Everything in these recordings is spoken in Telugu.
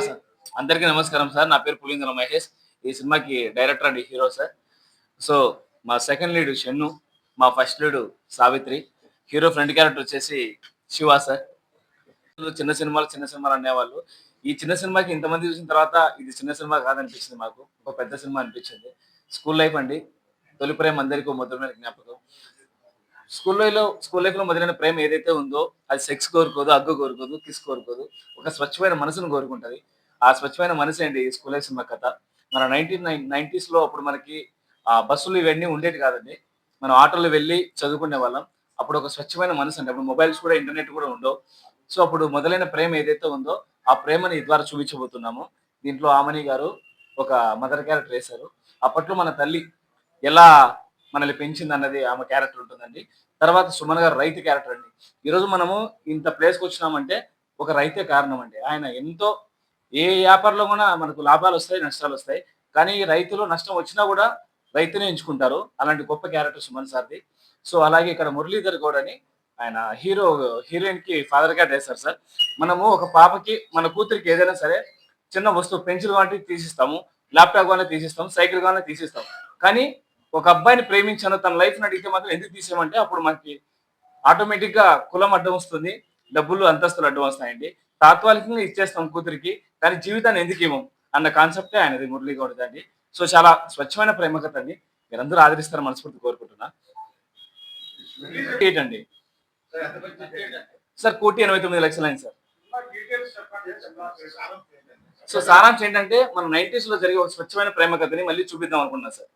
సార్. అందరికీ నమస్కారం సార్. నా పేరు పులిందల మహేష్. ఈ సినిమాకి director and hero sir. So మా సెకండ్ లీడ్ షన్ను మా first lead Savitri. Hero friend character వచ్చేసి శివ సార్. చిన్న సినిమాలు చిన్న సినిమాలు అనేవాళ్ళు. ఈ చిన్న సినిమాకి ఇంతమంది చూసిన తర్వాత ఇది చిన్న సినిమా కాదనిపించింది మాకు. ఒక పెద్ద సినిమా అనిపించింది. స్కూల్ లైఫ్ అండి. తొలి ప్రేమ అందరికీ మధురమైన జ్ఞాపకం. స్కూల్లో స్కూల్ లైఫ్లో మొదలైన ప్రేమ ఏదైతే ఉందో అది సెక్స్ కోరుకోదు అగ్గు కోరుకోదు కిస్ కోరుకోదు ఒక స్వచ్ఛమైన మనసును కోరుకుంటది. ఆ స్వచ్ఛమైన మనసు అండి ఈ స్కూల్ లైఫ్ సినిమా కథ? మన నైన్టీన్ నైన్టీస్లో అప్పుడు మనకి ఆ బస్సులు ఇవన్నీ ఉండేవి కాదండి. మనం ఆటోలో వెళ్ళి చదువుకునే వాళ్ళం. అప్పుడు ఒక స్వచ్ఛమైన మనసు అండి. అప్పుడు మొబైల్స్ కూడా ఇంటర్నెట్ కూడా ఉండవు. సో అప్పుడు మొదలైన ప్రేమ ఏదైతే ఉందో ఆ ప్రేమని ద్వారా చూపించబోతున్నాము. దీంట్లో ఆమని గారు ఒక మదర్ క్యారెక్టర్ వేశారు. అప్పట్లో మన తల్లి ఎలా మనల్ని పెంచింది అన్నది ఆమె క్యారెక్టర్ ఉంటుందండి. తర్వాత సుమన్ గారు రైతు క్యారెక్టర్ అండి. ఈరోజు మనము ఇంత ప్లేస్కి వచ్చినామంటే ఒక రైతే కారణం అండి. ఆయన ఎంతో ఏ వ్యాపారంలో కూడా మనకు లాభాలు వస్తాయి నష్టాలు వస్తాయి. కానీ రైతులు నష్టం వచ్చినా కూడా రైతునే ఎంచుకుంటారు. అలాంటి గొప్ప క్యారెక్టర్ సుమన్ సార్ది. సో అలాగే ఇక్కడ మురళీధర్ గౌడ్ అని ఆయన హీరో హీరోయిన్కి ఫాదర్గా చేస్తారు సార్. మనము ఒక పాపకి మన కూతురికి ఏదైనా సరే చిన్న వస్తువు పెన్సిల్ కానీ తీసిస్తాము ల్యాప్టాప్ కానీ తీసిస్తాం సైకిల్ కానీ తీసిస్తాం కానీ ఒక అబ్బాయిని ప్రేమించాను తన లైఫ్ అడిగితే మాత్రం ఎందుకు తీసామంటే అప్పుడు మనకి ఆటోమేటిక్గా కులం అడ్డం వస్తుంది డబ్బులు అంతస్తులు అడ్డం వస్తాయండి. తాత్వాలికంగా ఇచ్చేస్తాం కూతురికి కానీ జీవితాన్ని ఎందుకు ఇవ్వం అన్న కాన్సెప్టే ఆయనది మురళీ గౌడ్ అండి సో చాలా స్వచ్ఛమైన ప్రేమ కథ అండి. మీరందరూ ఆదరిస్తారని మనస్ఫూర్తి కోరుకుంటున్నా. ఏంటండి? సార్ కోటి ఎనభై తొమ్మిది లక్షలు అయింది సార్. సో సారాంశం ఏంటంటే మనం నైన్టీస్లో జరిగే ఒక స్వచ్ఛమైన ప్రేమ కథని మళ్ళీ చూపిద్దాం అనుకున్నా సార్.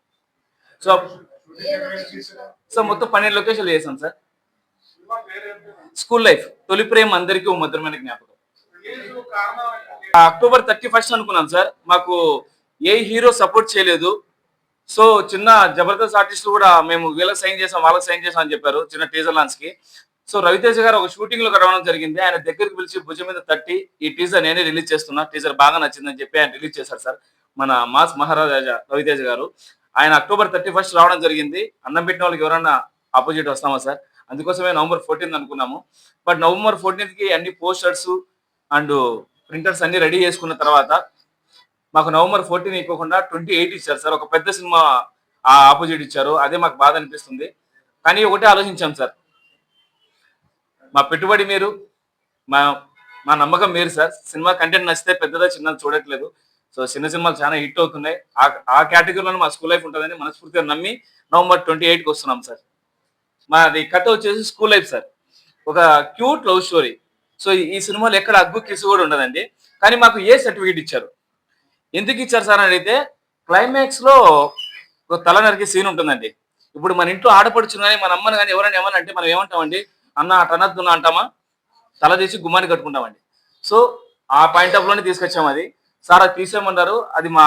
సో సో మొత్తం పన్నెండు లొకేషన్లు చేసాం సార్. స్కూల్ లైఫ్ తొలి ప్రేమ అందరికీ ఓ మధురమైన జ్ఞాపకం. అక్టోబర్ థర్టీ ఫస్ట్ అనుకున్నాం సార్. మాకు ఏ హీరో సపోర్ట్ చేయలేదు. సో చిన్న జబర్దస్త్ ఆర్టిస్టులు కూడా మేము వీళ్ళకి సైన్ చేసాం వాళ్ళకి సైన్ చేసాం అని చెప్పారు చిన్న టీజర్ లాంచ్కి. సో రవితేజ గారు ఒక షూటింగ్లో రావడం జరిగింది. ఆయన దగ్గరికి పిలిచి భుజం మీద తట్టి ఈ టీజర్ నేనే రిలీజ్ చేస్తున్నా టీజర్ బాగా నచ్చిందని చెప్పి ఆయన రిలీజ్ చేశారు సార్. మన మాస్ మహారాజా రవితేజ గారు. ఆయన అక్టోబర్ థర్టీ ఫస్ట్ రావడం జరిగింది. అన్నం పెట్టిన వాళ్ళకి ఎవరన్నా ఆపోజిట్ వస్తామా సార్? అందుకోసమే నవంబర్ ఫోర్టీన్త్ అనుకున్నాము. బట్ నవంబర్ ఫోర్టీన్త్కి అన్ని పోస్టర్స్ అండ్ ప్రింటర్స్ అన్ని రెడీ చేసుకున్న తర్వాత మాకు నవంబర్ ఫోర్టీన్ ఇవ్వకుండా ట్వంటీ ఎయిట్ ఇచ్చారు సార్. ఒక పెద్ద సినిమా ఆ ఆపోజిట్ ఇచ్చారు. అదే మాకు బాధ అనిపిస్తుంది. కానీ ఒకటే ఆలోచించాం సార్. మా పెట్టుబడి మీరు మా మా నమ్మకం మీరు సార్. సినిమా కంటెంట్ నచ్చితే పెద్దదా చిన్నది చూడట్లేదు. సో చిన్న సినిమాలు చాలా హిట్ అవుతున్నాయి. ఆ ఆ కేటగిరీలో మా స్కూల్ లైఫ్ ఉంటుందని మనస్ఫూర్తిగా నమ్మి నవంబర్ ట్వంటీ ఎయిట్కి వస్తున్నాం సార్. మాది కథ వచ్చేసి స్కూల్ లైఫ్ సార్. ఒక క్యూట్ లవ్ స్టోరీ. సో ఈ- సినిమాలో ఎక్కడ అగ్గు కిసు కూడా ఉండదండి. కానీ మాకు ఏ సర్టిఫికేట్ ఇచ్చారు? ఎందుకు ఇచ్చారు సార్ అని అడిగితే క్లైమాక్స్లో ఒక తల నరికే సీన్ ఉంటుందండి. ఇప్పుడు మన ఇంట్లో ఆడపడుచున్న కానీ మన అమ్మని కానీ ఎవరైనా ఏమన్నా అంటే మనం ఏమంటామండి? అన్న అటనద్దున్నా అంటామా? తల తీసి గుమ్మాన్ని కట్టుకుంటామండి. సో ఆ పాయింట్ ఆఫ్లోనే తీసుకొచ్చాం అది. సార్ అది తీసేయమన్నారు. అది మా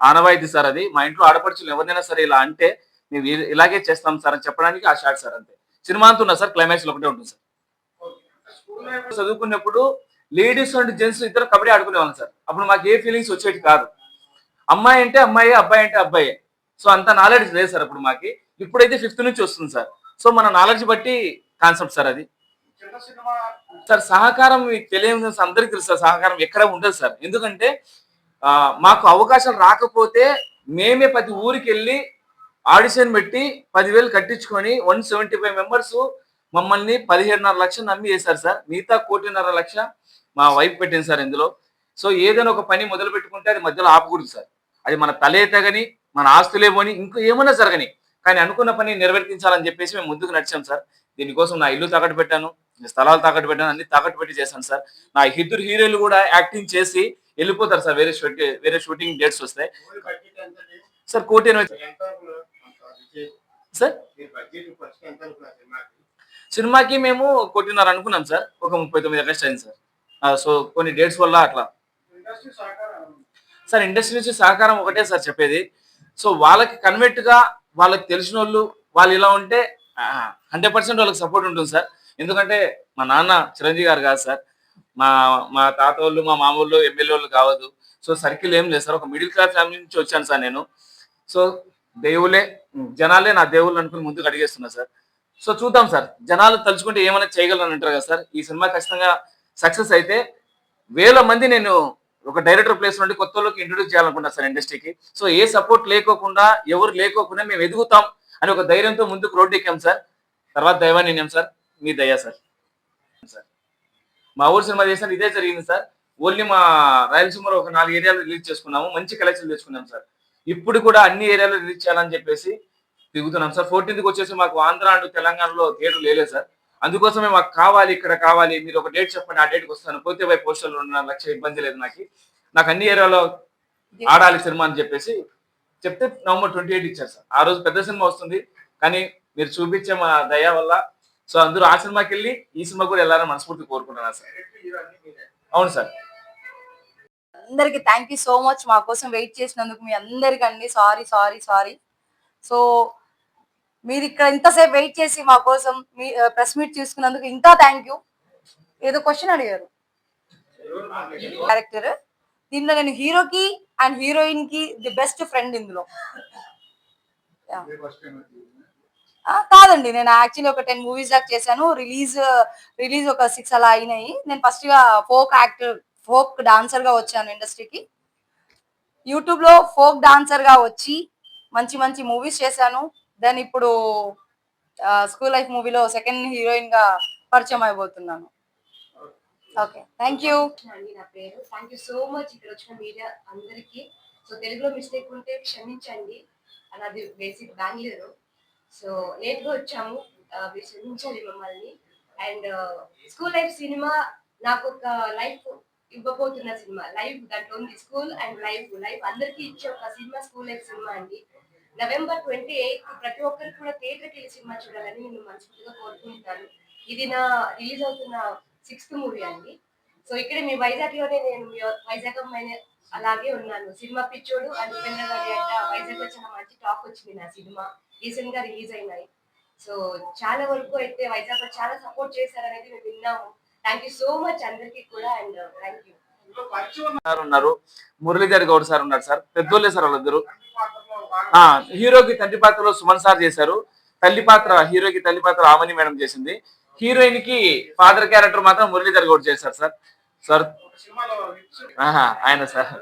ఆనవాయితీ సార్ అది. మా ఇంట్లో ఆడపడుచులు ఎవరినైనా సరే ఇలా అంటే మేము ఇలాగే చేస్తాం సార్ అని చెప్పడానికి ఆ షాట్ సార్ అంతే. సినిమా అంతా ఉన్నా సార్ క్లైమాక్స్ ఒకటే ఉంటుంది సార్. చదువుకున్నప్పుడు లేడీస్ అండ్ జెంట్స్ ఇద్దరు కబడ్డీ ఆడుకునేవాళ్ళం సార్. అప్పుడు మాకు ఏ ఫీలింగ్స్ వచ్చేటి కాదు. అమ్మాయి అంటే అమ్మాయి అబ్బాయి అంటే అబ్బాయి. సో అంత నాలెడ్జ్ లేదు సార్ అప్పుడు మాకి. ఇప్పుడైతే ఫిఫ్త్ నుంచి వస్తుంది సార్. సో మన నాలెడ్జ్ బట్టి కాన్సెప్ట్ సార్ అది. సార్ సహకారం మీకు తెలియదు అందరికీ తెలుసు సార్ సహకారం ఎక్కడ ఉండదు సార్. ఎందుకంటే మాకు అవకాశాలు రాకపోతే మేమే ప్రతి ఊరికి వెళ్ళి ఆడిషన్ పెట్టి పదివేలు కట్టించుకొని వన్ సెవెంటీ ఫైవ్ మెంబర్స్ మమ్మల్ని పదిహేడున్నర లక్షలు నమ్మి వేశారు సార్. మిగతా కోటిన్నర లక్ష మా వైఫ్ పెట్టింది సార్ ఇందులో. సో ఏదైనా ఒక పని మొదలు పెట్టుకుంటే అది మధ్యలో ఆపకూడదు సార్. అది మన తలే తగని మన ఆస్తులేమని ఇంకో ఏమన్నా జరగని. కానీ అనుకున్న పని నిర్వర్తించాలని చెప్పేసి మేము ముందుకు నడిచాం సార్. దీనికోసం నా ఇల్లు తాకట్టు పెట్టాను. స్థలాలు తాకట్టు పెట్టాను అన్ని తాకట్టు పెట్టి చేశాను సార్. నా ఇద్దరు హీరోలు కూడా యాక్టింగ్ చేసి వెళ్ళిపోతారు సార్ వేరే షూటింగ్ వేరే షూటింగ్ డేట్స్ వస్తాయి సార్ కోటి ఎనభై సార్ సినిమాకి? మేము కోటిన్నర అనుకున్నాం సార్ ఒక ముప్పై తొమ్మిది అరెస్ట్ అయింది సార్. సో కొన్ని డేట్స్ వల్ల అట్లా. సార్ ఇండస్ట్రీ నుంచి సహకారం ఒకటే సార్ చెప్పేది. సో వాళ్ళకి కన్వర్ట్గా వాళ్ళకి తెలిసిన వాళ్ళు వాళ్ళు ఇలా ఉంటే హండ్రెడ్ పర్సెంట్ వాళ్ళకి సపోర్ట్ ఉంటుంది సార్. ఎందుకంటే మా నాన్న చిరంజీవి గారు కాదు సార్. మా మా తాత వాళ్ళు మా మామూళ్ళు వాళ్ళు ఎమ్మెల్యే వాళ్ళు కావద్దు. సో సర్కిల్ ఏం లేదు సార్. ఒక మిడిల్ క్లాస్ ఫ్యామిలీ నుంచి వచ్చాను సార్ నేను. సో దేవులే జనాలే నా దేవుళ్ళు అనుకుని ముందుకు అడిగేస్తున్నా సార్. సో చూద్దాం సార్. జనాలు తలుచుకుంటే ఏమైనా చేయగలను అంటారు కదా సార్. ఈ సినిమా ఖచ్చితంగా సక్సెస్ అయితే వేల మంది నేను ఒక డైరెక్టర్ ప్లేస్ నుండి కొత్త వాళ్ళకి ఇంట్రొడ్యూస్ చేయాలనుకుంటా సార్ ఇండస్ట్రీకి. సో ఏ సపోర్ట్ లేకోకుండా ఎవరు లేకోకుండా మేము ఎదుగుతాం అని ఒక ధైర్యంతో ముందుకు రోడ్డు ఎక్కాం సార్. తర్వాత దైవాన్ని నేను సార్. మీ దయా సార్. సార్. మా ఊరు సినిమా చేసిన ఇదే జరిగింది సార్. ఓన్లీ మా రాయలసీమలో ఒక నాలుగు ఏరియాలు రిలీజ్ చేసుకున్నాము. మంచి కలెక్షన్ తెచ్చుకున్నాం సార్. ఇప్పుడు కూడా అన్ని ఏరియాలో రిలీజ్ చేయాలని చెప్పేసి తిరుగుతున్నాం సార్. ఫోర్టీన్త్కి వచ్చేసి మాకు ఆంధ్ర అండ్ తెలంగాణలో థియేటర్ లేదు సార్. అందుకోసమే మాకు కావాలి ఇక్కడ కావాలి. మీరు ఒక డేట్ చెప్పండి. ఆ డేట్కి వస్తాను. పోతే పోయి పోస్టర్లు ఉన్న లక్ష ఇబ్బంది లేదు నాకు. నాకు అన్ని ఏరియాలో ఆడాలి సినిమా అని చెప్పేసి చెప్తే నవంబర్ ట్వంటీ ఎయిట్ ఇచ్చారు సార్. ఆ రోజు పెద్ద సినిమా వస్తుంది. కానీ మీరు చూపించే మా దయ వల్ల సో అందరూ ఆ సినిమాకి వెళ్ళి ఈ సినిమా కూడా వెళ్ళాలని మనస్ఫూర్తి కోరుకుంటున్నాను సార్. అవును సార్. అందరికి థ్యాంక్ యూ సో మచ్ మా కోసం వెయిట్ చేసినందుకు మీ అందరికండి సారీ సారీ సారీ సో మీరు ఇక్కడ ఇంతసేపు వెయిట్ చేసి మా కోసం మీ ప్రెస్ మీట్ తీసుకున్నందుకు ఇంకా థ్యాంక్ యూ ఏదో క్వశ్చన్ అడిగారు? క్యారెక్టర్ దీనిలో నేను హీరోకి అండ్ హీరోయిన్కి ది బెస్ట్ ఫ్రెండ్ ఇందులో. కాదండి. నేను యాక్చువల్లీ ఒక టెన్ మూవీస్ దాకా చేశాను. రిలీజ్ రిలీజ్ ఒక సిక్స్ అలా అయినాయి. నేను ఫస్ట్గా ఫోక్ యాక్టర్ ఫోక్ డాన్సర్గా వచ్చాను ఇండస్ట్రీకి. యూట్యూబ్లో ఫోక్ డాన్సర్గా వచ్చి మంచి మంచి మూవీస్ చేశాను. దెన్ ఇప్పుడు స్కూల్ లైఫ్ మూవీలో సెకండ్ హీరోయిన్గా పరిచయం అయిపోతున్నాను. ఓకే. Thank you. అండి నా పేరు. థ్యాంక్ యూ సో మచ్ ఇక్కడ వచ్చిన మీడియా అందరికీ. సో తెలుగులో మిస్టేక్ ఉంటే క్షమించండి. అది బేసిక్ బెంగళూరు సో లేట్గా వచ్చాము. ఆ, మమ్మల్ని. అండ్ స్కూల్ లైఫ్ సినిమా నాకు ఒక life ఇవ్వబోతున్న cinema. Life that only school and life life అందరికీ ఇచ్చే ఒక సినిమా స్కూల్ లైఫ్ సినిమా అండి. నవంబర్ ట్వంటీ ఎయిత్ ప్రతి ఒక్కరికి కూడా థియేటర్కి వెళ్ళి సినిమా చూడాలని నేను మనస్ఫూర్తిగా కోరుకుంటున్నాను. ఇది నా రిలీజ్ అవుతున్న సిక్స్త్ మూవీ అండి. సో ఇక్కడే మీ వైజాగ్లోనే నేను మీ వైజాగ్ అమ్మాయిని అలాగే ఉన్నాను. సినిమా పిచ్చోడు అండ్ ఉపేంద్ర వైజాగ్లో చాలా మంచి టాక్ వచ్చింది నా సినిమా. రీసెంట్గా రిలీజ్ అయినాయి. సో చాలా వరకు అయితే వైజాగ్లో చాలా సపోర్ట్ చేశారనేది మేము విన్నాము. థ్యాంక్ యూ సో మచ్ అందరికీ కూడా అండ్ థ్యాంక్ యూ సార్ ఉన్నారు. మురళీధర్ గౌడ్ సార్ ఉన్నారు సార్. పెద్దోళ్ళే సార్ వాళ్ళిద్దరు. ఆ హీరోకి తండ్రి పాత్రలో సుమన్ సార్ చేశారు. తల్లి పాత్ర హీరోకి తల్లి పాత్ర ఆమని మేడం చేసింది. హీరోయిన్కి ఫాదర్ క్యారెక్టర్ మాత్రం మురళీధర్ గౌడ్ చేశారు సార్. సార్. ఆయన సార్.